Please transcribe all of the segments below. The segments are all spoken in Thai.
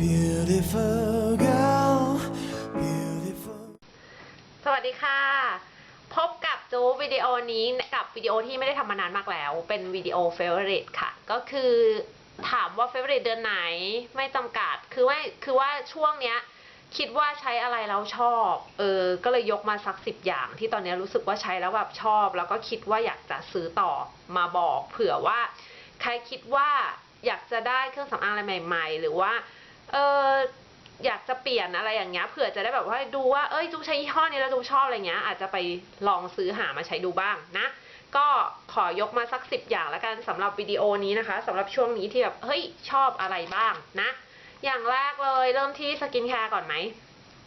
beautiful girl, beautiful. สวัสดีค่ะ พบกับจูวิดีโอนี้กับวิดีโอที่ไม่ได้ทำมานานมากแล้ว เป็นวิดีโอ favorite ค่ะ ก็คือถามว่า favorite เดือนไหนไม่จำกัด คือว่าคือว่าช่วงเนี้ยคิดว่าใช้อะไรแล้วชอบ เออ ก็เลยยกมาสักสิบอย่าง ที่ตอนนี้รู้สึกว่าใช้แล้วแบบชอบ แล้วก็คิดว่าอยากจะซื้อต่อมาบอก เผื่อว่า ใครคิดว่าอยากจะได้เครื่องสำอางอะไรใหม่ ๆ หรือว่า เอออยากจะเปลี่ยนอะไรอย่างเงี้ยเผื่อจะได้แบบว่าดูว่าเอ้ยจูใช้ยี่ห้อนี้แล้วจูชอบอะไรเงี้ย อาจจะไปลองซื้อหามาใช้ดูบ้างนะ ก็ขอยกมาสักสิบอย่างล้วกันสำหรับวิดีโอนี้นะคะสำหรับช่วงนี้ที่แบบเฮ้ยชอบอะไรบ้างนะ อย่างแรกเลยเริ่มที่สกินแคร์ก่อนไหม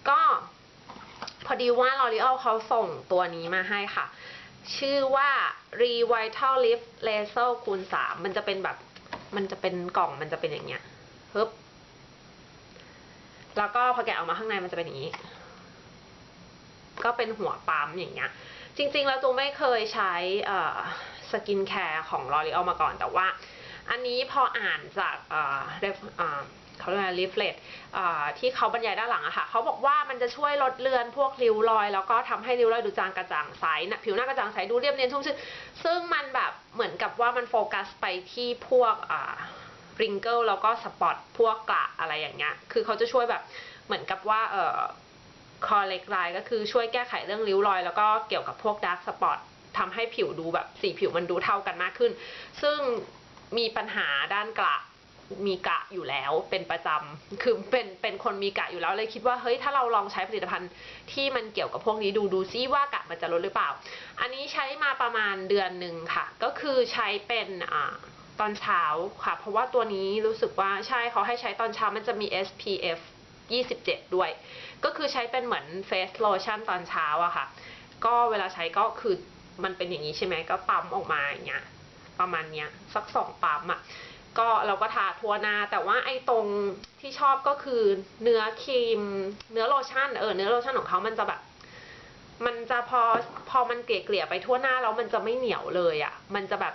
ก็พอดีว่า L'Oreal เขาส่งตัวนี้มาให้ค่ะ ชื่อว่า Revital Lift Laser คูณ3มันจะเป็นแบบ มันจะเป็นกล่องมันจะเป็นอย่างเงี้ยฮึบ แล้วก็พอแกะออกมาข้างในมันจะเป็นอย่างนี้ ก็เป็นหัวปั๊มอย่างเงี้ย จริงๆ แล้วจูไม่เคยใช้สกินแคร์ของ L'Oreal มาก่อน แต่ว่า อันนี้พออ่านจากเอ่อ ref- อ่าเขาเรียกว่า leaflet อ่าที่เขาบรรยายด้านหลังอะค่ะ เขาบอกว่ามันจะช่วยลดเลือนพวกริ้วรอย แล้วก็ทำให้ริ้วรอยดูจางกระจ่างใสนะผิวหน้ากระจ่างใสดูเรียบเนียนชุ่มชื้นซึ่งมันแบบเหมือนกับว่ามันโฟกัสไปที่พวก ริงเกิลแล้วก็สปอตพวกกระอะไรอย่างเงี้ย คือเขาจะช่วยแบบเหมือนกับว่าเอ่อคอเล็กไลน์ก็คือช่วยแก้ไขเรื่องริ้วรอย แล้วก็เกี่ยวกับพวกดาร์กสปอตทำให้ผิวดูแบบสีผิวมันดูเท่ากันมากขึ้น ซึ่งมีปัญหาด้านกระมีกระอยู่แล้วเป็นประจำคือเป็นเป็นคนมีกระอยู่แล้วเลยคิดว่าเฮ้ยถ้าเราลองใช้ผลิตภัณฑ์ที่มันเกี่ยวกับพวกนี้ดูดูซิว่ากระมันจะลดหรือเปล่า อันนี้ใช้มาประมาณเดือนหนึ่งค่ะ ก็คือใช้เป็นอ่า ตอนเช้าค่ะ เพราะว่าตัวนี้รู้สึกว่าใช่เขาให้ใช้ตอนเช้ามันจะมี SPF 27 ด้วย ก็คือใช้เป็นเหมือนเฟสโลชั่นตอนเช้าอะค่ะ ก็เวลาใช้ก็คือมันเป็นอย่างนี้ใช่ไหมก็ปั๊มออกมาอย่างเงี้ยประมาณเนี้ยสักสองปั๊มอะก็เราก็ทาทั่วหน้า แต่ว่าไอ้ตรงที่ชอบก็คือเนื้อครีม เนื้อโลชั่นเออเนื้อโลชั่นของเขามันจะแบบมันจะพอพอมันเกลี่ยๆไปทั่วหน้าแล้วมันจะไม่เหนียวเลยอะมันจะแบบ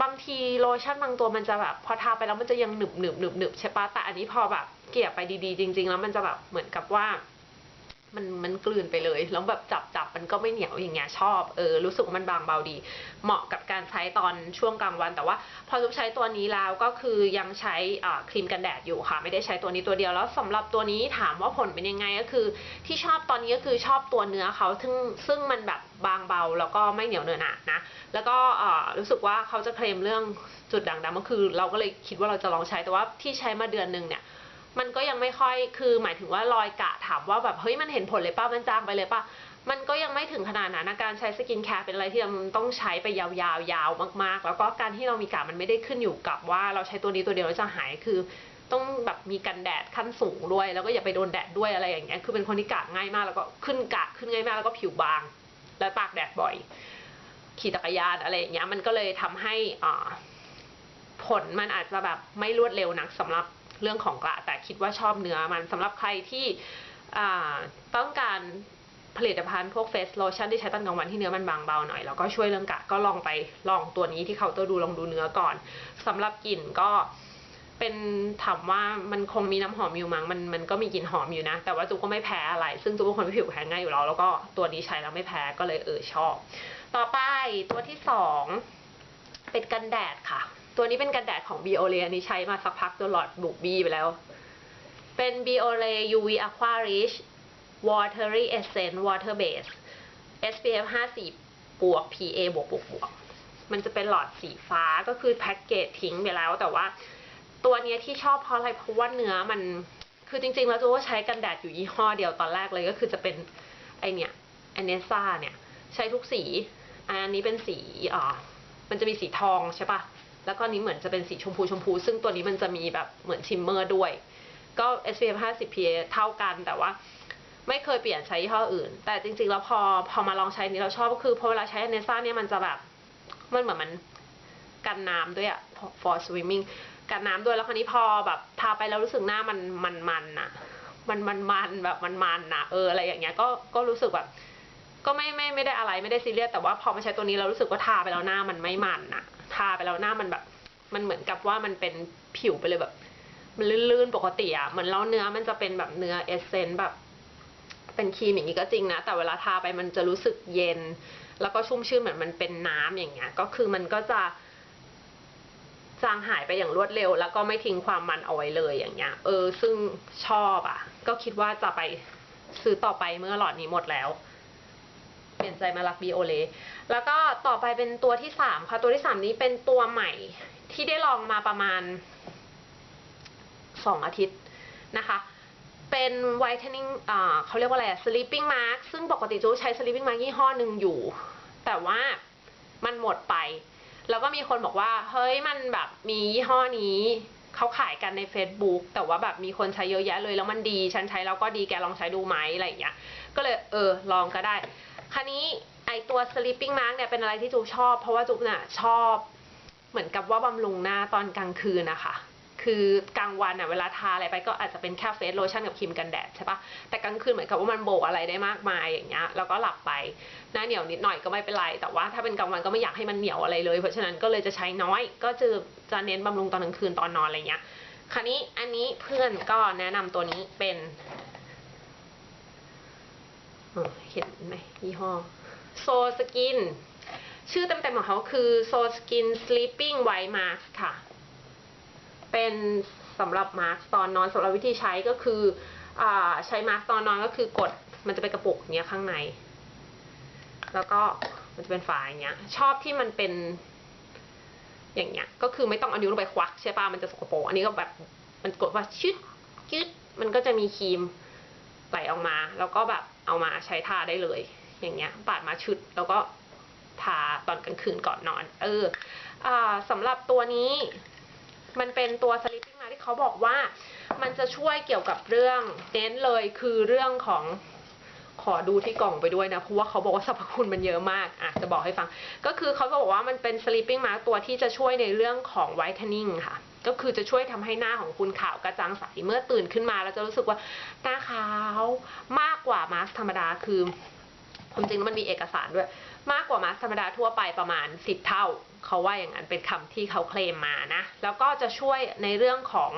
บางทีโลชั่นบางตัวมันจะแบบพอทาไปแล้วมันจะยังหนึบหนึบหนึบหนึบใช่ปะแต่อันนี้พอแบบเกลี่ยไปดีๆ จริง ๆ แล้วมันจะแบบเหมือนกับว่า มันมันกลืนไปเลย แล้วแบบจับจับมันก็ไม่เหนียวอย่างเงี้ยชอบเออรู้สึกว่ามันบางเบาดี เหมาะกับการใช้ตอนช่วงกลางวัน แต่ว่าพอทุกใช้ตัวนี้แล้วก็คือยังใช้ครีมกันแดดอยู่ค่ะ ไม่ได้ใช้ตัวนี้ตัวเดียวแล้วสำหรับตัวนี้ถามว่าผลเป็นยังไงก็คือ ที่ชอบตอนนี้ก็คือชอบตัวเนื้อเขาซึ่งซึ่งมันแบบบางเบาแล้วก็ไม่เหนียวเนื้อหนานะแล้วก็รู้สึกว่าเขาจะเคลมเรื่องจุดด่างดำก็คือ เราก็เลยคิดว่าเราจะลองใช้แต่ว่าที่ใช้มาเดือนหนึ่งเนี่ย มันก็ยังไม่ค่อยคือหมายถึงว่ารอยกะถามว่าแบบเฮ้ยมันเห็นผลเลยป่ะมันจางไปเลยป่ะมันก็ยังไม่ถึงขนาดนั้นการใช้สกินแคร์เป็นอะไรที่เราต้องใช้ไปยาวๆยาวมากๆ แล้วก็การที่เรามีกะมันไม่ได้ขึ้นอยู่กับว่าเราใช้ตัวนี้ตัวเดียวแล้วจะหายคือต้องแบบมีกันแดดขั้นสูงด้วย แล้วก็อย่าไปโดนแดดด้วยอะไรอย่างเงี้ยคือเป็นคนที่กะง่ายมาก แล้วก็ขึ้นกะขึ้นง่ายมากแล้วก็ผิวบาง แล้วตากแดดบ่อย ขี่จักรยานอะไรอย่างเงี้ยมันก็เลยทำให้อ่าผลมันอาจจะแบบไม่รวดเร็วนักสำหรับ เรื่องของกระแต่คิดว่าชอบเนื้อมันสำหรับใครที่ต้องการผลิตภัณฑ์พวกเฟสโลชั่นที่ใช้ตอนกลางวันที่เนื้อมันบางเบาหน่อยแล้วก็ช่วยเรื่องกระก็ลองไปลองตัวนี้ที่เขาน์เตัวดูลองดูเนื้อก่อนสำหรับกลิ่นก็เป็นถามว่ามันคงมีน้ำหอมอยู่มั้งมันมันก็มีกลิ่นหอมอยู่นะ แต่ว่าจูก็ไม่แพ้อะไร ซึ่งจูเป็นคนที่ผิวแพ้ง่ายอยู่แล้ว แล้วก็ตัวนี้ใช้แล้วไม่แพ้ก็เลยเออชอบ ต่อไปตัวที่สองเป็นกันแดดค่ะ ตัวนี้เป็นกันแดดของ Biore อันนี้ใช้มาสักพักจนหลอดบุกบีไปแล้ว เป็น Biore UV Aqua Rich Watery Essence Water Base SPF 50 บวก PA บวกบวกบวกมันจะเป็นหลอดสีฟ้าก็คือแพ็กเกจทิ้งไปแล้ว แต่ว่าตัวนี้ที่ชอบเพราะอะไรเพราะว่าเนื้อมันคือจริงๆ แล้วจูว่าใช้กันแดดอยู่ยี่ห้อเดียวตอนแรกเลยก็คือจะเป็นไอเนี่ยอเนซ่าเนี่ย ใช้ทุกสี อันนี้เป็นสีอ่ามันจะมีสีทองใช่ปะ แล้วก็นี้เหมือนจะเป็นสีชมพูชมพู ซึ่งตัวนี้มันจะมีแบบเหมือนชิมเมอร์ด้วย ก็ SPF 50 PA เท่ากันแต่ว่าไม่เคยเปลี่ยนใช้ยี่ห้ออื่น แต่จริงๆ แล้วพอพอมาลองใช้นี้เราชอบก็คือพอเวลาใช้เนซ่าเนี่ยมันจะแบบมันเหมือนมันกันน้ำด้วยอะ for swimming กันน้ำด้วยแล้วคราวนี้พอแบบทาไปแล้วรู้สึกหน้ามันมันมันอะมันมันมันแบบมันมันอะเอออะไรอย่างเงี้ยก็ก็รู้สึกแบบก็ไม่ไม่ไม่ได้อะไรไม่ได้ซีเรียสแต่ว่าพอมาใช้ตัวนี้เรารู้สึกว่าทาไปแล้วหน้ามันไม่มันอะ ทาไปแล้วหน้ามันแบบ มันเหมือนกับว่ามันเป็นผิวไปเลยแบบ มันลื่นๆปกติอะเหมือนเราเนื้อมันจะเป็นแบบเนื้อเอสเซนต์แบบ เป็นครีมอย่างนี้ก็จริงนะ แต่เวลาทาไปมันจะรู้สึกเย็น แล้วก็ชุ่มชื่นเหมือนมันเป็นน้ำอย่างเงี้ย ก็คือมันก็จะจางหายไปอย่างรวดเร็ว แล้วก็ไม่ทิ้งความมันเอาไว้เลยอย่างเงี้ย เออ ซึ่งชอบอะ ก็คิดว่าจะไปซื้อต่อไปเมื่อหลอดนี้หมดแล้ว ปลี่ยนใจมารักบีโอเลแล้วก็ต่อไปเป็นตัวที่สามค่ะ ตัวที่สามนี้เป็นตัวใหม่ที่ได้ลองมาประมาณสองอาทิตย์นะคะ เป็น whitening อ่าเขาเรียกว่าอะไรอะ sleeping mask ซึ่งปกติจูใช้ sleeping mask ยี่ห้อหนึ่งอยู่ แต่ว่ามันหมดไป แล้วก็มีคนบอกว่า เฮ้ย มันแบบมียี่ห้อนี้เขาขายกันใน Facebook แต่ว่าแบบมีคนใช้เยอะแยะเลย แล้วมันดี ฉันใช้แล้วก็ดี แกลองใช้ดูไหมอะไรอย่างเงี้ย ก็เลยเออ ลองก็ได้ คราวนี้ไอตัว sleeping mask เนี่ยเป็นอะไรที่จูชอบ เพราะว่าจูเนี่ยชอบเหมือนกับว่าบำรุงหน้าตอนกลางคืนนะคะ คือกลางวันอะเวลาทาอะไรไปก็อาจจะเป็นแค่เฟสโลชั่นกับครีมกันแดดใช่ปะแต่กลางคืนเหมือนกับว่ามันโบกอะไรได้มากมายอย่างเงี้ย แล้วก็หลับไป หน้าเหนียวนิดหน่อยก็ไม่เป็นไร แต่ว่าถ้าเป็นกลางวันก็ไม่อยากให้มันเหนียวอะไรเลย เพราะฉะนั้นก็เลยจะใช้น้อย ก็จะจะเน้นบำรุงตอนกลางคืนตอนนอนอะไรเงี้ย คราวนี้อันนี้เพื่อนก็แนะนำตัวนี้เป็น เห็นไหมยี่ห้อโซสกินชื่อเต็มๆของเขาคือ So Skin Sleeping White Mask ค่ะ เป็นสำหรับมาร์กตอนนอนสำหรับวิธีใช้ก็คืออใช้มาร์กตอนนอนก็คือกดมันจะเป็นกระปุกเนี้ยข้างใน แล้วก็มันจะเป็นฝาอย่างเงี้ย ชอบที่มันเป็นอย่างเงี้ย ก็คือไม่ต้องเอานิ้วลงไปควักใช่ป่ะมันจะสกปรกอันนี้ก็แบบมันกดว่าชึดชึดมันก็จะมีครีมไหลออกมา แล้วก็แบบ เอามาใช้ทาได้เลย อย่างเงี้ยปาดมาชึดแล้วก็ทาตอนกลางคืนก่อนนอน เอออ่าสำหรับตัวนี้มันเป็นตัว sleeping mask ที่เขาบอกว่า มันจะช่วยเกี่ยวกับเรื่องเน้นเลยคือเรื่องของขอดูที่กล่องไปด้วยนะ เพราะว่าเขาบอกว่าสรรพคุณมันเยอะมาก อะ จะบอกให้ฟัง ก็คือเขาบอกว่ามันเป็น sleeping mask ตัวที่จะช่วยในเรื่องของ whitening ค่ะ ก็คือจะช่วยทำให้หน้าของคุณขาวกระจ่างใสเมื่อตื่นขึ้นมาแล้วจะรู้สึกว่าหน้าขาวมากกว่ามาสก์ธรรมดาคือความจริงมันมีเอกสารด้วย มากกว่ามาสก์ธรรมดาทั่วไปประมาณ 10 เท่า เขาว่าอย่างนั้นเป็นคำที่เขาเคลมมานะ แล้วก็จะช่วยในเรื่องของ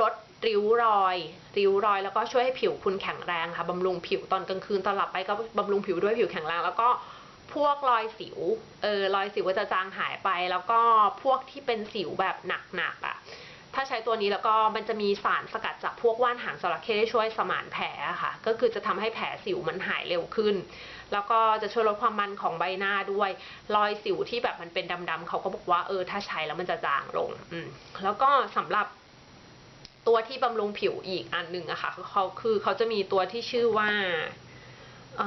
ลดริ้วรอย ริ้วรอย แล้วก็ช่วยให้ผิวคุณแข็งแรงค่ะบำรุงผิวตอนกลางคืนตอนหลับไปก็บำรุงผิวด้วยผิวแข็งแรงแล้วก็ พวกรอยสิว เออรอยสิวก็จะจางหายไป แล้วก็พวกที่เป็นสิวแบบหนักๆอะ ถ้าใช้ตัวนี้แล้วก็มันจะมีสารสกัดจากพวกว่านหางจระเข้ที่ช่วยสมานแผลค่ะ ก็คือจะทำให้แผลสิวมันหายเร็วขึ้น แล้วก็จะช่วยลดความมันของใบหน้าด้วย รอยสิวที่แบบมันเป็นดำๆเขาก็บอกว่าเออถ้าใช้แล้วมันจะจางลง อืมแล้วก็สำหรับตัวที่บำรุงผิวอีกอันหนึ่งอะค่ะเขาคือเขาจะมีตัวที่ชื่อว่าอั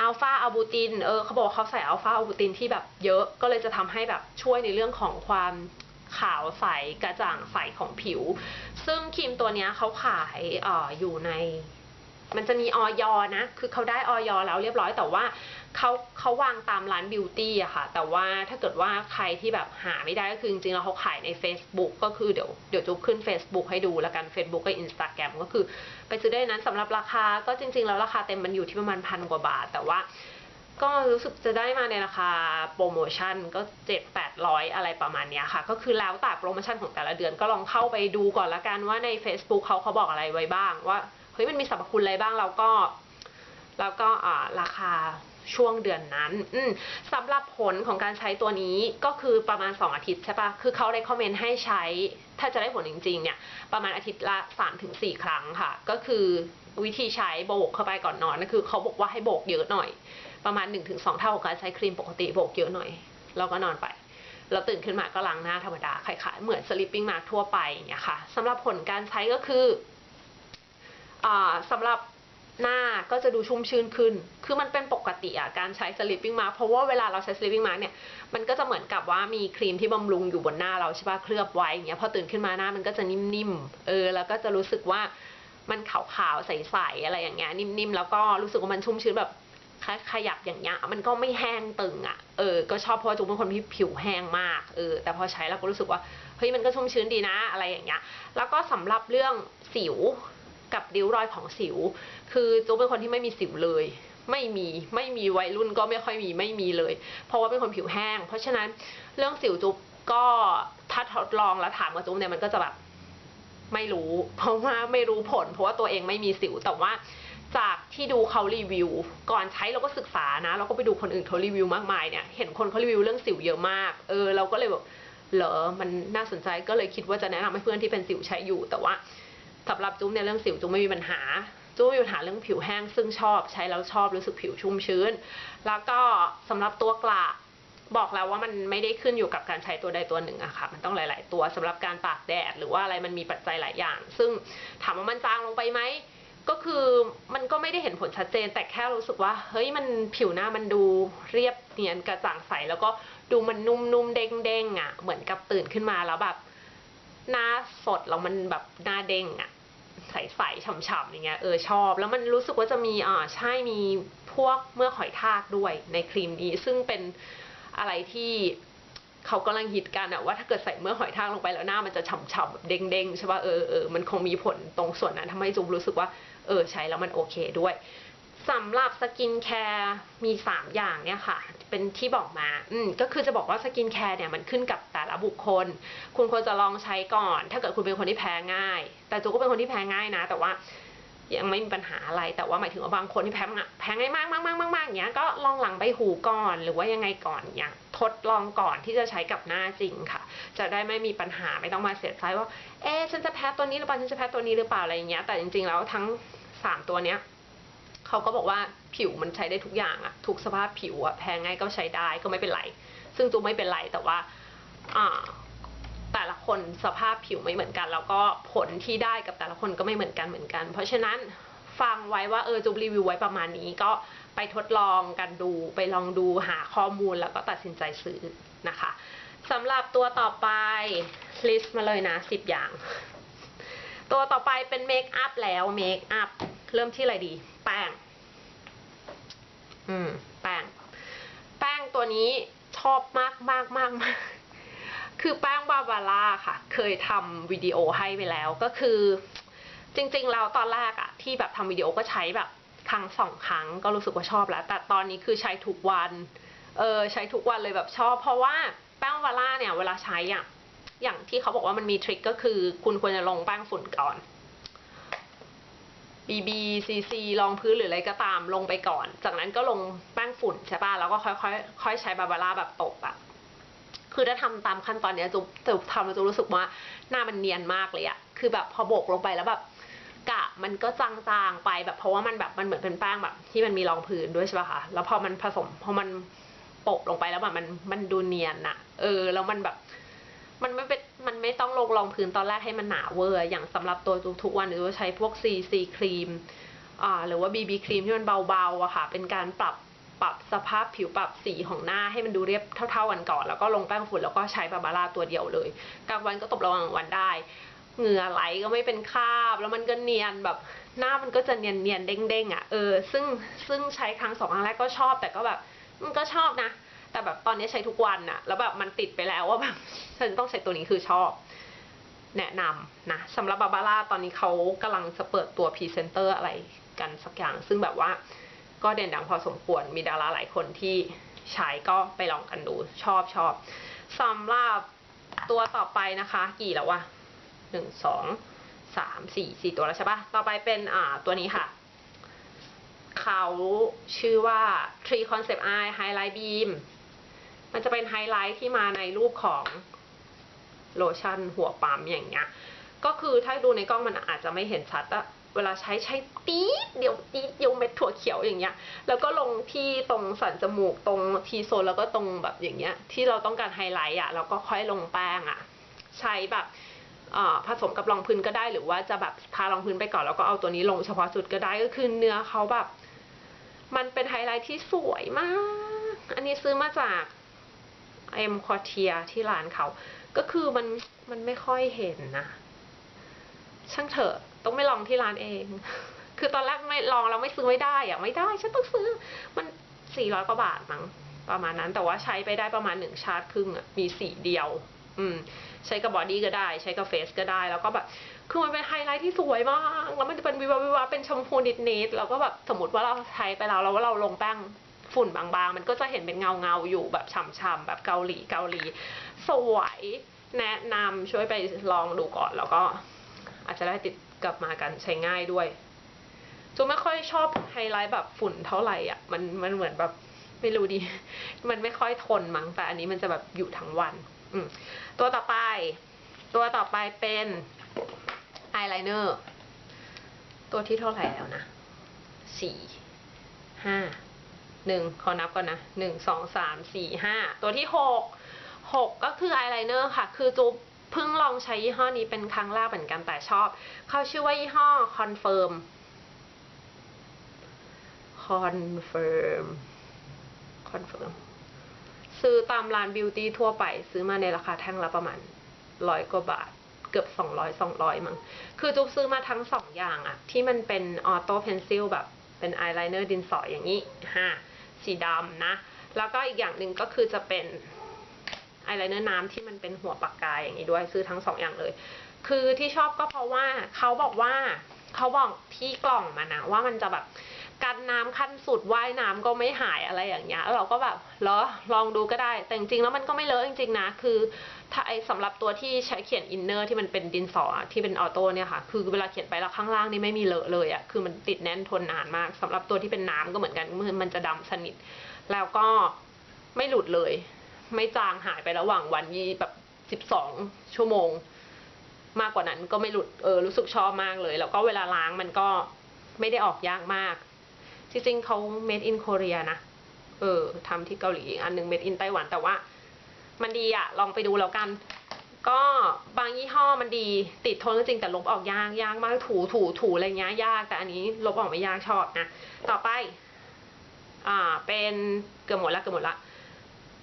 อัลฟาอัลบูติน เออเขาบอกว่าเขาใส่อัลฟาอัลบูตินที่แบบเยอะ ก็เลยจะทำให้แบบช่วยในเรื่องของความขาวใสกระจ่างใสของผิว ซึ่งครีมตัวนี้เขาขายอออยู่ใน มันจะมีออยนะ คือเขาได้ออยแล้วเรียบร้อยแต่ว่าเขาเขาวางตามร้านบิวตี้อะค่ะ แต่ว่าถ้าเกิดว่าใครที่แบบหาไม่ได้ก็คือจริงๆแล้วเขาขายใน Facebook ก็คือเดี๋ยวเดี๋ยวจุ๊บขึ้น Facebook ให้ดูแล้วกัน Facebook กับ Instagram ก็คือ ไปซื้อได้นั้นสำหรับราคาก็จริง ๆ แล้วราคาเต็มมันอยู่ที่ประมาณพันกว่าบาท แต่ว่าก็รู้สึกจะได้มาในราคาโปรโมชั่นก็เจ็ดแปดร้อยอะไรประมาณนี้ค่ะ ก็คือแล้วแต่โปรโมชั่นของแต่ละเดือนก็ลองเข้าไปดูก่อนละกันว่าใน Facebook เขาเขาบอกอะไรไว้บ้างว่า ฮ้ยมันมีสรรพคุณอะไรบ้างแล้วก็แล้วก็ราคาช่วงเดือนนั้นสำหรับผลของการใช้ตัวนี้ก็คือประมาณ 2 อาทิตย์ใช่ปะคือเขา recommend ให้ใช้ ถ้าจะได้ผลจริงๆ เนี่ย ประมาณอาทิตย์ละ 3-4 ครั้งค่ะ ก็คือวิธีใช้โบกเข้าไปก่อนนอนก็คือเขาบอกว่าให้โบกเยอะหน่อย ประมาณ 1-2 เท่าของการใช้ครีมปกติโบกเยอะหน่อย แล้วก็นอนไปเราตื่นขึ้นมาก็ล้างหน้าธรรมดาคล้ายๆเหมือน sleeping mask ทั่วไปอย่างเงี้ยค่ะสำหรับผลการใช้ก็คือ สำหรับหน้าก็จะดูชุ่มชื่นขึ้น คือมันเป็นปกติอะการใช้ sleeping mask เพราะว่าเวลาเราใช้ sleeping mask เนี่ย มันก็จะเหมือนกับว่ามีครีมที่บำรุงอยู่บนหน้าเราใช่ปะเคลือบไว้อย่างเงี้ย พอตื่นขึ้นมาหน้ามันก็จะนิ่มๆ เออ แล้วก็จะรู้สึกว่ามันขาวๆ ใสๆ อะไรอย่างเงี้ย นิ่มๆ แล้วก็รู้สึกว่ามันชุ่มชื้นแบบขยับอย่างเงี้ย มันก็ไม่แห้งตึงอะเออ ก็ชอบเพราะจุ๊บเป็นคนที่ผิวแห้งมาก เออ แต่พอใช้แล้วก็รู้สึกว่า เฮ้ย มันก็ชุ่มชื้นดีนะ อะไรอย่างเงี้ย แล้วก็สำหรับเรื่องสิว กับริ้วรอยของสิว คือจุ๊บเป็นคนที่ไม่มีสิวเลย ไม่มีไม่มีวัยรุ่นก็ไม่ค่อยมีไม่มีเลย เพราะว่าเป็นคนผิวแห้ง เพราะฉะนั้นเรื่องสิวจุ๊บก็ถ้าทดลองแล้วถามกับจุ๊บเนี่ยมันก็จะแบบไม่รู้ เพราะว่าไม่รู้ผล เพราะว่าตัวเองไม่มีสิวแต่ว่าจากที่ดูเขารีวิว ก่อนใช้เราก็ศึกษานะ เราก็ไปดูคนอื่นเขารีวิวมากมายเนี่ย เห็นคนเขารีวิวเรื่องสิวเยอะมาก เออเราก็เลยแบบเหรอ มันน่าสนใจก็เลยคิดว่าจะแนะนำให้เพื่อนที่เป็นสิวใช้อยู่ แต่ว่า สำหรับจุ้มเนี่ยเรื่องสิวจุ้มไม่มีปัญหาจุ้มไม่มีปัญหาเรื่องผิวแห้งซึ่งชอบใช้แล้วชอบรู้สึกผิวชุ่มชื้น แล้วก็สำหรับตัวกระบอกแล้วว่ามันไม่ได้ขึ้นอยู่กับการใช้ตัวใดตัวหนึ่งอะค่ะ มันต้องหลาย ๆ ตัวสำหรับการตากแดดหรือว่าอะไรมันมีปัจจัยหลายอย่าง ซึ่งถามว่ามันจางลงไปไหมก็คือมันก็ไม่ได้เห็นผลชัดเจน แต่แค่รู้สึกว่า เฮ้ยมันผิวหน้ามันดูเรียบเนียนกระจ่างใส แล้วก็ดูมันนุ่มๆเด้งๆอะเหมือนกับตื่นขึ้นมาแล้วแบบ หน้าสดแล้วมันแบบหน้าเด้งอะใสๆฉ่ำๆอย่างเงี้ยเออชอบ แล้วมันรู้สึกว่าจะมีอ่าใช่มีพวกเมื่อหอยทากด้วยในครีมนี้ ซึ่งเป็นอะไรที่เขากำลังฮิตกันอะว่าถ้าเกิดใส่เมื่อหอยทากลงไปแล้วหน้ามันจะฉ่ำๆแบบเด้งๆใช่ป่ะเออเออมันคงมีผลตรงส่วนนั้นทำให้จุ๊มรู้สึกว่าเออใช้แล้วมันโอเคด้วย สำหรับสกินแคร์มี 3 อย่างเนี่ยค่ะ เป็นที่บอกมา อืมก็คือจะบอกว่าสกินแคร์เนี่ยมันขึ้นกับแต่ละบุคคล คุณควรจะลองใช้ก่อน ถ้าเกิดคุณเป็นคนที่แพ้ง่าย แต่จูก็เป็นคนที่แพ้ง่ายนะ แต่ว่ายังไม่มีปัญหาอะไร แต่ว่าหมายถึงว่าบางคนที่แพ้ง่ายแพ้ง่ายมากมากมากมากมากอย่างเงี้ย ก็ลองหลังใบหูก่อน หรือว่ายังไงก่อนอย่างทดลองก่อนที่จะใช้กับหน้าจริงค่ะ จะได้ไม่มีปัญหาไม่ต้องมาเสียใจว่า เอ๊ฉันจะแพ้ตัวนี้หรือเปล่า ฉันจะแพ้ตัวนี้หรือเปล่าอะไรอย่างเงี้ย แต่จริงๆแล้วทั้งสามตัวเนี้ย เขาก็บอกว่าผิวมันใช้ได้ทุกอย่างอะทุกสภาพผิวอะแพ้ง่ายก็ใช้ได้ก็ไม่เป็นไร ซึ่งจูไม่เป็นไรแต่ว่าอ่าแต่ละคนสภาพผิวไม่เหมือนกัน แล้วก็ผลที่ได้กับแต่ละคนก็ไม่เหมือนกันเหมือนกัน เพราะฉะนั้นฟังไว้ว่าเออจูรีวิวไว้ประมาณนี้ก็ไปทดลองกันดูไปลองดูหาข้อมูลแล้วก็ตัดสินใจซื้อนะคะสำหรับตัวต่อไปลิสต์มาเลยนะสิบอย่าง ตัวต่อไปเป็นเมคอัพแล้วเมคอัพเริ่มที่อะไรดี แป้ง อืม แป้ง แป้งตัวนี้ชอบมากมากมากมากคือแป้งบาบาร่าค่ะ เคยทำวิดีโอให้ไปแล้วก็คือ จริงๆแล้วตอนแรกอะที่แบบทำวิดีโอก็ใช้แบบครั้งสองครั้งก็รู้สึกว่าชอบแล้ว แต่ตอนนี้คือใช้ทุกวัน เออใช้ทุกวันเลยแบบชอบ เพราะว่าแป้งบาบาร่าเนี่ยเวลาใช้อะอย่างที่เขาบอกว่ามันมีทริคก็คือ คุณควรจะลงแป้งฝุ่นก่อน BB CC รองพื้นหรืออะไรก็ตามลงไปก่อน จากนั้นก็ลงแป้งฝุ่นใช่ป่ะแล้วก็ค่อยๆค่อยใช้บาบาร่าแบบตบอะคือถ้าทำตามขั้นตอนเนี้ยจุ๊บจุ๊บทำแล้วจุ๊บรู้สึกว่าหน้ามันเนียนมากเลยอะคือแบบพอโบกลงไปแล้วแบบกะมันก็จางๆไปแบบเพราะว่ามันแบบมันเหมือนเป็นแป้งแบบ ที่มันมีรองพื้นด้วยใช่ป่ะคะแล้วพอมันผสมพอมันโปะลงไปแล้วแบบมันมันดูเนียนอะเออแล้วมันแบบ มันไม่เป็น มันไม่ต้องลงรองพื้นตอนแรกให้มันหนาเวอร์อย่างสำหรับตัวทุกๆวันหรือว่าใช้พวก CC ครีมอ่าหรือว่า BB ครีมที่มันเบาๆอะค่ะ เป็นการปรับปรับสภาพผิวปรับสีของหน้าให้มันดูเรียบเท่าๆกันก่อน แล้วก็ลงแป้งฝุ่นแล้วก็ใช้บาบาร่าตัวเดียวเลยกลางวันก็ตบระหว่างวันได้ เหงื่อไหลก็ไม่เป็นคราบ แล้วมันก็เนียนแบบหน้ามันก็จะเนียนเนียนเด้งๆอะเออซึ่งซึ่งใช้ครั้งสองครั้งแรกก็ชอบแต่ก็แบบมันก็ชอบนะ แต่แบบตอนนี้ใช้ทุกวันอะแล้วแบบมันติดไปแล้วว่าแบบฉันต้องใช้ตัวนี้คือชอบ แนะนำนะสำหรับบาบาร่าตอนนี้เขากำลังจะเปิดตัวพรีเซนเตอร์อะไรกันสักอย่าง ซึ่งแบบว่าก็เด่นดังพอสมควรมีดาราหลายคนที่ใช้ก็ไปลองกันดูชอบชอบสำหรับตัวต่อไปนะคะ กี่แล้ววะหนึ่งสองสามสี่สี่ตัวแล้วใช่ปะต่อไปเป็นอ่าตัวนี้ค่ะ เขาชื่อว่า Tree Concept Eye Highlight Beam มันจะเป็นไฮไลท์ที่มาในรูปของโลชั่นหัวปั๊มอย่างเงี้ย ก็คือถ้าดูในกล้องมันอาจจะไม่เห็นชัดอะเวลาใช้ใช้ตีดเดียวตีดเดียวเม็ดถั่วเขียวอย่างเงี้ย แล้วก็ลงที่ตรงสันจมูกตรงทีโซนแล้วก็ตรงแบบอย่างเงี้ย ที่เราต้องการไฮไลท์อะแล้วก็ค่อยลงแป้งอะใช้แบบผสมกับรองพื้นก็ได้หรือว่าจะแบบทารองพื้นไปก่อนแล้วก็เอาตัวนี้ลงเฉพาะจุดก็ได้ก็คือเนื้อเขาแบบ มันเป็นไฮไลท์ที่สวยมาก อันนี้ซื้อมาจาก เอ็มคอเทียที่ร้านเขา ก็คือมันมันไม่ค่อยเห็นนะ ช่างเถอะต้องไม่ลองที่ร้านเอง คือตอนแรกไม่ลองแล้วไม่ซื้อไม่ได้อะไม่ได้ฉันต้องซื้อ มันสี่ร้อยกว่าบาทมั้งประมาณนั้น แต่ว่าใช้ไปได้ประมาณหนึ่งชาติครึ่งอะมีสีเดียว อืม ใช้กับบอดี้ก็ได้ ใช้กับเฟสก็ได้ แล้วก็แบบ คือมันเป็นไฮไลท์ที่สวยมาก แล้วมันจะเป็นวิววิวเป็นชมพูนิดๆแล้วก็แบบสมมติว่าเราใช้ไปแล้วแล้วว่าเราลงแป้ง ฝุ่นบางๆ มันก็จะเห็นเป็นเงาเงาๆอยู่แบบฉ่ำๆแบบเกาหลีเกาหลี สวยแนะนำช่วยไปลองดูก่อนแล้วก็อาจจะได้ติดกลับมากันใช้ง่ายด้วยจูไม่ค่อยชอบไฮไลท์แบบฝุ่นเท่าไหร่อะมันมันเหมือนแบบไม่รู้ดิมันไม่ค่อยทนมั้งแต่อันนี้มันจะแบบอยู่ทั้งวัน อืตัวต่อไป ตัวต่อไปเป็นอายไลเนอร์ตัวที่เท่าไหร่แล้วนะสี่ห้า หนึ่งขอนับก่อนนะหนึ่งสองสามสี่ห้าตัวที่หกหกก็คืออายไลเนอร์ค่ะ คือจุ๊บเพิ่งลองใช้ยี่ห้อนี้เป็นครั้งแรกเหมือนกันแต่ชอบ เขาชื่อว่ายี่ห้อ Confirm Confirm Confirm ซื้อตามร้านบิวตี้ทั่วไป ซื้อมาในราคาแท่งละประมาณร้อยกว่าบาท เกือบสองร้อยสองร้อยมั้ง คือจุ๊บซื้อมาทั้งสองอย่างอะที่มันเป็นออโต้เพนซิลแบบเป็นอายไลเนอร์ดินสออย่างนี้ฮะ สีดำนะ แล้วก็อีกอย่างหนึ่งก็คือจะเป็นไอายไลเนอร์น้ำที่มันเป็นหัวปากกาอย่างนี้ด้วยซื้อทั้งสองอย่างเลย คือที่ชอบก็เพราะว่าเขาบอกว่าเขาบอกที่กล่องมานะว่ามันจะแบบ กันน้ำขั้นสุดว่ายน้ำก็ไม่หายอะไรอย่างเงี้ยเราก็แบบเหรอลองดูก็ได้ แต่จริงๆแล้วมันก็ไม่เลอะจริงๆนะคือ ถ้าไอสำหรับตัวที่ใช้เขียนอินเนอร์ที่มันเป็นดินสอที่เป็นออโต้เนี่ยค่ะคือเวลาเขียนไปแล้วข้างล่างนี่ไม่มีเลอะเลยอะ่ะคือมันติดแน่นทนนานมากสำหรับตัวที่เป็นน้ำก็เหมือนกันมันมันจะดำสนิท แล้วก็ไม่หลุดเลย ไม่จางหายไประหว่างวันยี่แบบสิบสองชั่วโมง มากกว่านั้นก็ไม่หลุดเออรู้สึกชอบมากเลย แล้วก็เวลาล้างมันก็ไม่ได้ออกยากมาก จริงๆเขา made in Korea นะ เออทำที่เกาหลีอีกอันหนึ่ง made in ไต้หวันแต่ว่า มันดีอะลองไปดูแล้วกัน ก็บางยี่ห้อมันดี ติดทนก็จริงแต่ลบออกยากยากมากถูถูถูอะไรเงี้ยยาก แต่อันนี้ลบออกไม่ยากชอบนะ ต่อไป อ่า เป็นเกือบหมดละเกือบหมดละ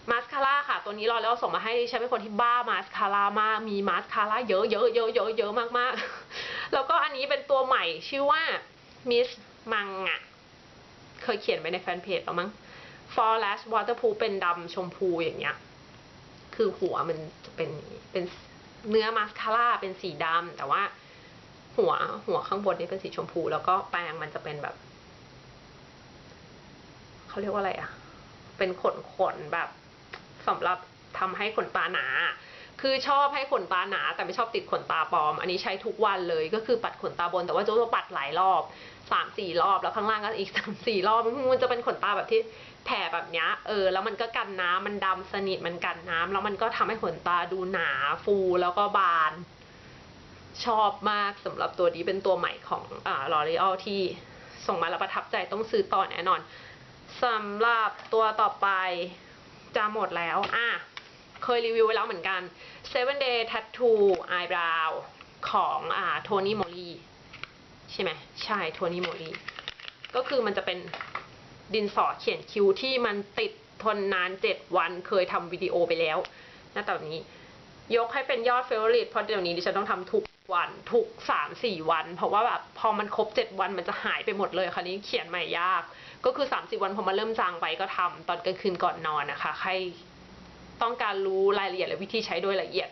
มาสคาร่าค่ะ ตัวนี้รอแล้วส่งมาให้ฉันเป็นคนที่บ้ามาสคาร่ามาก มีมาสคาร่าเยอะเยอะเยอะเยอะเยอะมากๆ แล้วก็อันนี้เป็นตัวใหม่ชื่อว่า Miss มังอะ เคยเขียนไว้ในแฟนเพจแล้วมั้ง For Lash Waterproof เป็นดำชมพูอย่างเงี้ย คือหัวมันจะเป็นเป็นเนื้อมาสคาร่าเป็นสีดำแต่ว่าหัวหัวข้างบนนี่เป็นสีชมพู แล้วก็แปรงมันจะเป็นแบบเขาเรียกว่าอะไรอะเป็นขนขนแบบสำหรับทำให้ขนตาหนา คือชอบให้ขนตาหนาแต่ไม่ชอบติดขนตาปลอม อันนี้ใช้ทุกวันเลยก็คือปัดขนตาบน แต่ว่าโจจะปัดหลายรอบสามสี่รอบแล้วข้างล่างก็อีกสามสี่รอบมันจะเป็นขนตาแบบที่แผ่แบบนี้เออแล้วมันก็กันน้ำมันดำสนิทมันกันน้ำแล้วมันก็ทำให้ขนตาดูหนาฟูแล้วก็บาน ชอบมากสำหรับตัวนี้เป็นตัวใหม่ของอ่าลอรีออที่ส่งมาแล้วประทับใจต้องซื้อต่อแน่นอนสำหรับตัวต่อไปจะหมดแล้วอะ เคยรีวิวไว้แล้วเหมือนกัน Seven Day Tattoo Eyebrow ของอ่าโทนี่โมลีใช่ไหมใช่โทนี่โมลีก็คือมันจะเป็นดินสอเขียนคิ้วที่มันติดทนนานเจ็ดวันเคยทำวิดีโอไปแล้วหน้าตาแบบนี้ ยกให้เป็นยอดเฟเวอร์ลิตเพราะเดี๋ยวนี้ดิฉันต้องทำทุกวันทุกสามสี่วัน เพราะว่าแบบพอมันครบเจ็ดวันมันจะหายไปหมดเลยคราวนี้เขียนใหม่ยาก ก็คือสามสิบวันพอมาเริ่มจางไปก็ทำตอนกลางคืนก่อนนอนนะคะ ใคร ต้องการรู้รายละเอียดและวิธีใช้โดยละเอียด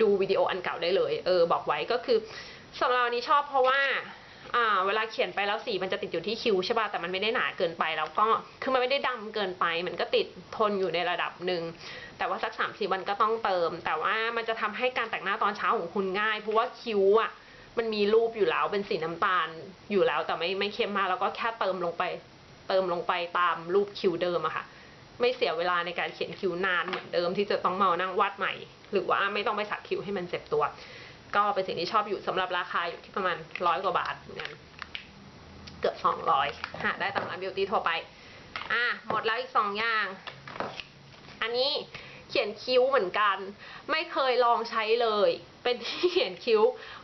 ดูวิดีโออันเก่าได้เลย เออ บอกไว้ก็คือสำหรับวันนี้ชอบเพราะว่าอ่า เวลาเขียนไปแล้วสีมันจะติดอยู่ที่คิ้วใช่ป่ะ แต่มันไม่ได้หนาเกินไปแล้วก็ คือมันไม่ได้ดำเกินไป มันก็ติดทนอยู่ในระดับหนึ่ง แต่ว่าสักสามสี่วันก็ต้องเติม แต่ว่ามันจะทำให้การแต่งหน้าตอนเช้าของคุณง่าย เพราะว่าคิ้วอะ มันมีรูปอยู่แล้ว เป็นสีน้ำตาลอยู่แล้ว แต่ไม่ไม่เข้มมาก แล้วก็แค่เติมลงไป เติมลงไปตามรูปคิ้วเดิมอะค่ะ ไม่เสียเวลาในการเขียนคิ้วนานเหมือนเดิมที่จะต้องมานั่งวาดใหม่ หรือว่าไม่ต้องไปสักคิ้วให้มันเจ็บตัว ก็เป็นสิ่งที่ชอบอยู่สำหรับราคาอยู่ที่ประมาณร้อยกว่าบาทเหมือนกันเกือบสองร้อยหาได้ตามร้านบิวตี้ทั่วไป อะหมดแล้วอีกสองอย่าง อันนี้เขียนคิ้วเหมือนกัน ไม่เคยลองใช้เลย เป็นที่เขียนคิ้ว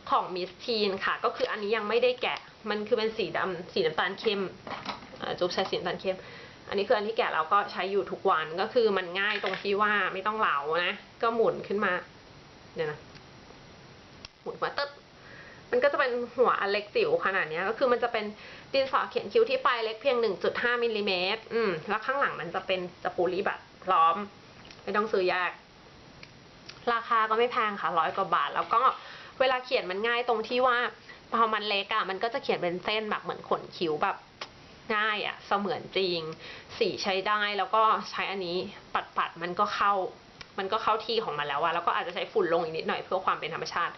ของมิสทีนค่ะ ก็คืออันนี้ยังไม่ได้แกะ มันคือเป็นสีดำสีน้ำตาลเข้มจุ๊บใช้สีน้ำตาลเข้ม อันนี้คืออันที่แกะแล้วก็ใช้อยู่ทุกวันก็คือมันง่ายตรงที่ว่าไม่ต้องเหลานะ ก็หมุนขึ้นมาเดี๋ยวนะหมุนมาตึ๊บมันก็จะเป็นหัวอันเล็กจิ๋วขนาดเนี้ยก็คือมันจะเป็นดินสอเขียนคิ้วที่ปลายเล็กเพียง 1.5มิลลิเมตรอืมแล้วข้างหลังมันจะเป็นสปูรี่แบบพร้อม ไม่ต้องซื้อแยกราคาก็ไม่แพงค่ะร้อยกว่าบาท แล้วก็เวลาเขียนมันง่ายตรงที่ว่าพอมันเล็กอะมันก็จะเขียนเป็นเส้นแบบเหมือนขนคิ้วแบบ ง่ายอะเสมือนจริง สีใช้ได้แล้วก็ใช้อันนี้ปัดปัดๆมันก็เข้า มันก็เข้าที่ของมันแล้วอะแล้วก็อาจจะใช้ฝุ่นลงอีกนิดหน่อยเพื่อความเป็นธรรมชาติ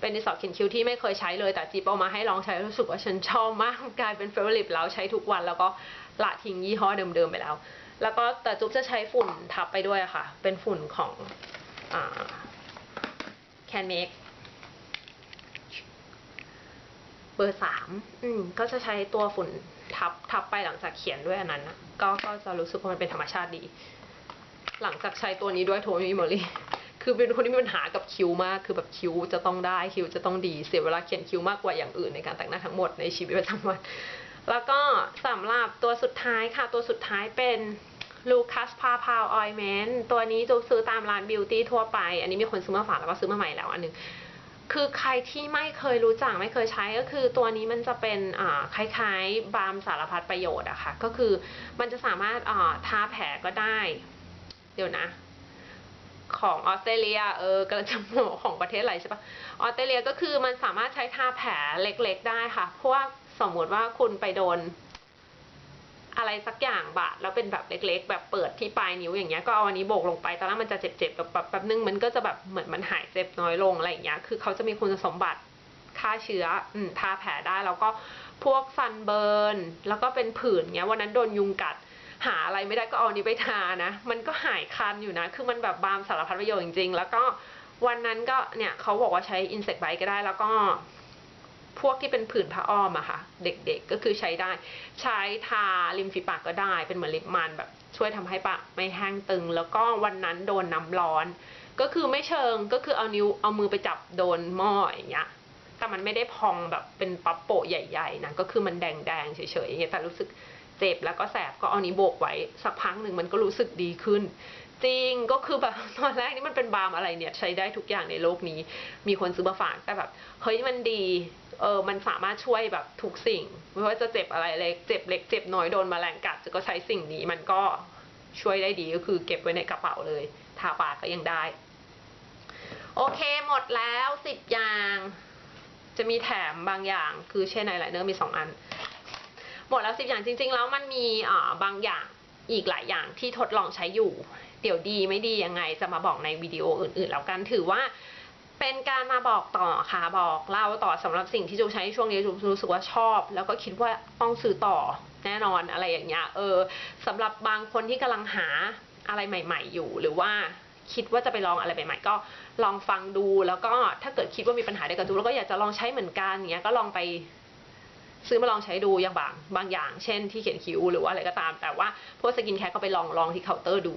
เป็นดินสอเขียนคิ้วที่ไม่เคยใช้เลยแต่จิ๊บเอามาให้ลองใช้รู้สึกว่าฉันชอบมากกลายเป็นเฟเวอร์ลิปแล้วใช้ทุกวันแล้วก็ละทิ้งยี่ห้อเดิมๆไปแล้ว แล้วก็แต่จุ๊บจะใช้ฝุ่นทับไปด้วยอะค่ะ เป็นฝุ่นของอ่า Can Make เบอร์สาม อืม ก็จะใช้ตัวฝุ่น ทับทับไปหลังจากเขียนด้วยอันนั้นนะก็ก็จะรู้สึกว่ามันเป็นธรรมชาติดี หลังจากใช้ตัวนี้ด้วยโทมิมอรี่คือเป็นคนที่มีปัญหากับคิ้วมาก คือแบบคิ้วจะต้องได้คิ้วจะต้องดีเสียเวลาเขียนคิ้วมากกว่าอย่างอื่นในการแต่งหน้าทั้งหมดในชีวิตประจำวัน แล้วก็สำหรับตัวสุดท้ายค่ะ ตัวสุดท้ายเป็นลูคัสพาพาวออยเมนต์ตัวนี้จะซื้อตามร้านบิวตี้ทั่วไป อันนี้มีคนซื้อมาฝากแล้วก็ซื้อมาใหม่แล้วอันหนึง คือใครที่ไม่เคยรู้จักไม่เคยใช้ก็คือตัวนี้มันจะเป็นคล้ายๆบาล์มสารพัดประโยชน์อะค่ะก็คือมันจะสามารถทาแผลก็ได้ เดี๋ยวนะ ของออสเตรเลียเออกำลังจะบอกของประเทศอะไรใช่ปะออสเตรเลียก็คือมันสามารถใช้ทาแผลเล็กๆได้ค่ะพว่าสมมติว่าคุณไปโดน อะไรสักอย่างบาดแล้วเป็นแบบเล็ก ๆ แบบเปิดที่ปลายนิ้วอย่างเงี้ยก็เอาอันนี้โบกลงไปตอนแรกมันจะเจ็บๆแบบแบบแป๊บนึงมันก็จะแบบเหมือนมันหายเจ็บน้อยลงอะไรอย่างเงี้ยคือเขาจะมีคุณสมบัติฆ่าเชื้ออืมทาแผลได้แล้วก็พวกซันเบิร์นแล้วก็เป็นผื่นเงี้ยวันนั้นโดนยุงกัดหาอะไรไม่ได้ก็เอาอันนี้ไปทานะ มันก็หายคันอยู่นะ คือมันแบบบามสารพัดประโยชน์จริงๆ แล้วก็วันนั้นก็เนี่ยเขาบอกว่าใช้อินเสกไบก็ได้แล้วก็ พวกที่เป็นผื่นผ้าอ้อมอะค่ะ เด็กๆก็คือใช้ได้ ใช้ทาริมฝีปากก็ได้เป็นเหมือนลิปมันแบบช่วยทำให้ปากไม่แห้งตึง แล้วก็วันนั้นโดนน้ำร้อน ก็คือไม่เชิงก็คือเอานิ้วเอามือไปจับโดนหม้ออย่างเงี้ยแต่มันไม่ได้พองแบบเป็นปั๊บโปะใหญ่ๆนะก็คือมันแดงๆเฉยๆอย่างเงี้ยแต่รู้สึกเจ็บแล้วก็แสบก็เอานี้วโบกไว้สักพักหนึ่งมันก็รู้สึกดีขึ้น จริงก็คือแบบตอนแรกนี่มันเป็นบาล์มอะไรเนี่ย ใช้ได้ทุกอย่างในโลกนี้ มีคนซื้อมาฝากแต่แบบเฮ้ยมันดี เออมันสามารถช่วยแบบทุกสิ่ง ไม่ว่าจะเจ็บอะไรเล็กเจ็บเล็กเจ็บน้อยโดนแมลงกัดก็ใช้สิ่งนี้มันก็ช่วยได้ดีก็คือเก็บไว้ในกระเป๋าเลยทาปากก็ยังได้ โอเคหมดแล้วสิบอย่าง จะมีแถมบางอย่างคือเช่นไอไลเนอร์มีสองอัน หมดแล้วสิบอย่างจริง ๆ แล้วมันมีอ่าบางอย่างอีกหลายอย่างที่ทดลองใช้อยู่ เดี๋ยวดีไม่ดียังไงจะมาบอกในวิดีโออื่นๆแล้วกันถือว่า เป็นการมาบอกต่อค่ะบอกเล่าต่อสำหรับสิ่งที่จูใช้ช่วงนี้จูรู้สึกว่าชอบ แล้วก็คิดว่าต้องซื้อต่อแน่นอนอะไรอย่างเงี้ยเออสำหรับบางคนที่กำลังหาอะไรใหม่ ๆ อยู่ หรือว่าคิดว่าจะไปลองอะไรใหม่ๆก็ลองฟังดู แล้วก็ถ้าเกิดคิดว่ามีปัญหาเดียวกับจูแล้วก็อยากจะลองใช้เหมือนกันเงี้ยก็ลองไปซื้อมาลองใช้ดูอย่างบางบางอย่าง เช่นที่เขียนคิ้วหรือว่าอะไรก็ตาม แต่ว่าพวกสกินแคร์ก็ไปลองลองที่เคาน์เตอร์ดู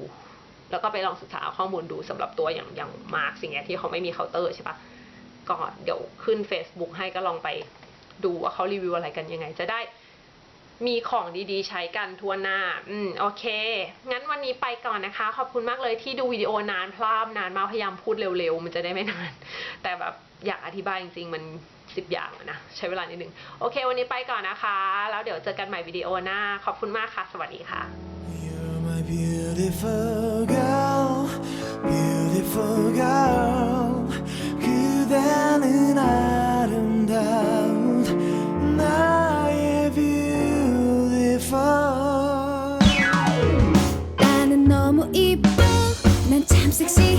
แล้วก็ไปลองศึกษาข้อมูลดูสำหรับตัวอย่างอย่างมาร์กสิ่งเงี้ยที่เขาไม่มีเคาน์เตอร์ใช่ปะก็เดี๋ยวขึ้น Facebook ให้ก็ลองไปดูว่าเขารีวิวอะไรกันยังไง จะได้มีของดีๆ ใช้กันทั่วหน้า อืม โอเค งั้นวันนี้ไปก่อนนะคะ ขอบคุณมากเลยที่ดูวิดีโอนานพลาดนานมากพยายามพูดเร็วๆ มันจะได้ไม่นาน แต่แบบอยากอธิบายจริงๆ มันสิบอย่างนะ ใช้เวลานิดนึง โอเค วันนี้ไปก่อนนะคะ แล้วเดี๋ยวเจอกันใหม่วิดีโอหน้า ขอบคุณมากค่ะ สวัสดีค่ะ beautiful girl. 그대는 아름다운 나의 beautiful. 나는 너무 이뻐 난 참 섹시